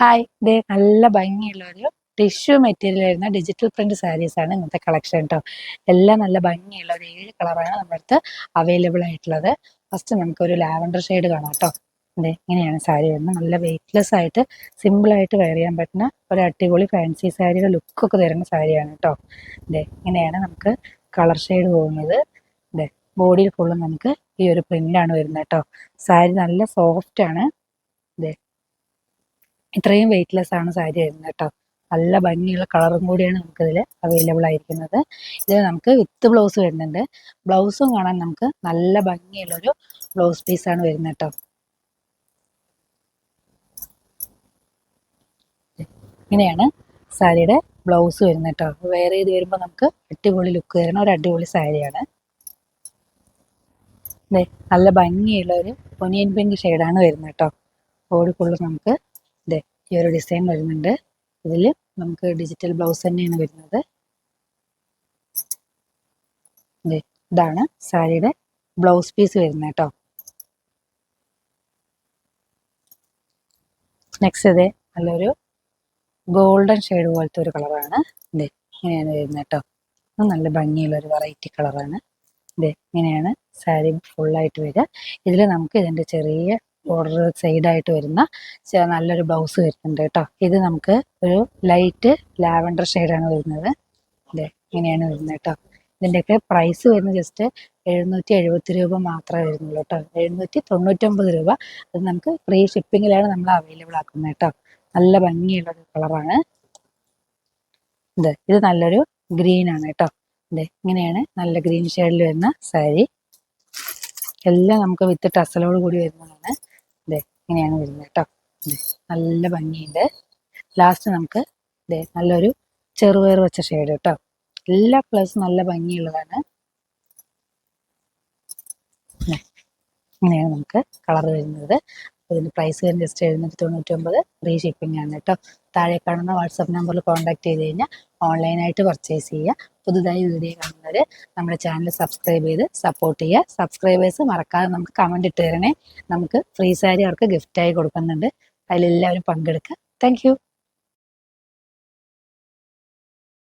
Hi. ദേ നല്ല ഭംഗിയുള്ള ഒരു ടിഷ്യൂ മെറ്റീരിയൽ വരുന്ന ഡിജിറ്റൽ പ്രിന്റ് സാരീസ് ആണ് ഇന്നത്തെ കളക്ഷൻ കേട്ടോ എല്ലാം നല്ല ഭംഗിയുള്ള ഒരു ഏഴ് കളറാണ് നമ്മുടെ അടുത്ത് അവൈലബിൾ ആയിട്ടുള്ളത്. ഫസ്റ്റ് നമുക്ക് ഒരു ലാവൻഡർ ഷെയ്ഡ് കാണാം കേട്ടോ അതെ ഇങ്ങനെയാണ് സാരി വരുന്നത്. നല്ല വെയ്റ്റ്ലെസ് ആയിട്ട് സിമ്പിൾ ആയിട്ട് വെയർ ചെയ്യാൻ പറ്റുന്ന ഒരു അടിപൊളി ഫാൻസി സാരിയുടെ ലുക്കൊക്കെ തരുന്ന സാരിയാണ് കേട്ടോ അതെ ഇങ്ങനെയാണ് നമുക്ക് കളർ ഷെയ്ഡ് പോകുന്നത്. അതെ ബോഡിയിൽ ഫുള്ളും നമുക്ക് ഈ ഒരു പ്രിന്റാണ് വരുന്നത് കേട്ടോ സാരി നല്ല സോഫ്റ്റ് ആണ് അതെ ഇത്രയും വെയിറ്റ്ലെസ് ആണ് സാരി വരുന്നത് കേട്ടോ. നല്ല ഭംഗിയുള്ള കളറും കൂടിയാണ് നമുക്കിതിൽ അവൈലബിൾ ആയിരിക്കുന്നത്. ഇത് നമുക്ക് വിത്ത് ബ്ലൗസ് വരുന്നുണ്ട്. ബ്ലൗസും കാണാൻ നമുക്ക് നല്ല ഭംഗിയുള്ളൊരു ബ്ലൗസ് പീസാണ് വരുന്നത് കേട്ടോ. ഇങ്ങനെയാണ് സാരിയുടെ ബ്ലൗസ് വരുന്നത് കേട്ടോ. വേറെ ഇത് വരുമ്പോൾ നമുക്ക് അടിപൊളി ലുക്ക് തരുന്ന ഒരു അടിപൊളി സാരിയാണ്. നല്ല ഭംഗിയുള്ള ഒരു ഒനിയൻ പിങ്ക് ഷെയ്ഡാണ് വരുന്നത് കേട്ടോ. ബോഡി നമുക്ക്. ഈ ഒരു ഡിസൈൻ വരുന്നുണ്ട്. ഇതിൽ നമുക്ക് ഡിജിറ്റൽ ബ്ലൗസ് തന്നെയാണ് വരുന്നത്. ഇതാണ് സാരിയുടെ ബ്ലൗസ് പീസ് വരുന്നത് കേട്ടോ. നെക്സ്റ്റ് ഇതേ നല്ലൊരു ഗോൾഡൻ ഷെയ്ഡ് പോലത്തെ ഒരു കളറാണ്. ഇതേ ഇങ്ങനെയാണ് വരുന്നത് കേട്ടോ. നല്ല ഭംഗിയുള്ള ഒരു വെറൈറ്റി കളറാണ്. ഇതേ ഇങ്ങനെയാണ് സാരി ഫുള്ളായിട്ട് വരിക. ഇതിൽ നമുക്ക് ഇതിന്റെ ചെറിയ ബോർഡർ സൈഡായിട്ട് വരുന്ന നല്ലൊരു ബ്ലൗസ് വരുന്നുണ്ട് കേട്ടോ. ഇത് നമുക്ക് ഒരു ലൈറ്റ് ലാവൻഡർ ഷെയ്ഡാണ് വരുന്നത്. അതെ ഇങ്ങനെയാണ് വരുന്നത് കേട്ടോ. ഇതിന്റെയൊക്കെ പ്രൈസ് വരുന്നത് ജസ്റ്റ് എഴുന്നൂറ്റി എഴുപത്തി രൂപ മാത്രമേ വരുന്നുള്ളൂ കേട്ടോ. എഴുന്നൂറ്റി തൊണ്ണൂറ്റൊമ്പത് രൂപ. അത് നമുക്ക് ഫ്രീ ഷിപ്പിങ്ങിലാണ് നമ്മൾ അവൈലബിൾ ആക്കുന്നത് കേട്ടോ. നല്ല ഭംഗിയുള്ള ഒരു കളറാണ് ഇത് ഇത് നല്ലൊരു ഗ്രീൻ ആണ് കേട്ടോ. ഇങ്ങനെയാണ് നല്ല ഗ്രീൻ ഷെയ്ഡിൽ വരുന്ന സാരി എല്ലാം നമുക്ക് വിത്ത് ടസലോട് കൂടി വരുന്നതാണ്. ഇതേ ഇങ്ങനെയാണ് വരുന്നത് കേട്ടോ. നല്ല ഭംഗിയുണ്ട്. ലാസ്റ്റ് നമുക്ക് ഇതേ നല്ലൊരു ചെറുപയർ വെച്ച ഷെയ്ഡ് കേട്ടോ. എല്ലാ പ്ലസ് നല്ല ഭംഗിയുള്ളതാണ്. ഇങ്ങനെയാണ് നമുക്ക് കളർ വരുന്നത്. ഇതിന്റെ പ്രൈസ് വരുന്നത് ജസ്റ്റ് എഴുന്നൂറ്റി തൊണ്ണൂറ്റി ഒമ്പത് ഫ്രീ ഷിപ്പിംഗ് ആണ് കേട്ടോ. താഴെ കാണുന്ന വാട്സപ്പ് നമ്പറിൽ കോൺടാക്ട് ചെയ്ത് കഴിഞ്ഞാൽ ഓൺലൈനായിട്ട് പർച്ചേസ് ചെയ്യുക പുതുതായി വീഡിയോ കാണുന്നവർ നമ്മുടെ ചാനൽ സബ്സ്ക്രൈബ് ചെയ്ത് സപ്പോർട്ട് ചെയ്യുക. സബ്സ്ക്രൈബേഴ്സ് മറക്കാതെ നമുക്ക് കമന്റ് ഇട്ട് തരണേ. നമുക്ക് ഫ്രീ സാരി അവർക്ക് ഗിഫ്റ്റായി കൊടുക്കുന്നുണ്ട്. അതിലെല്ലാവരും പങ്കെടുക്കുക. താങ്ക്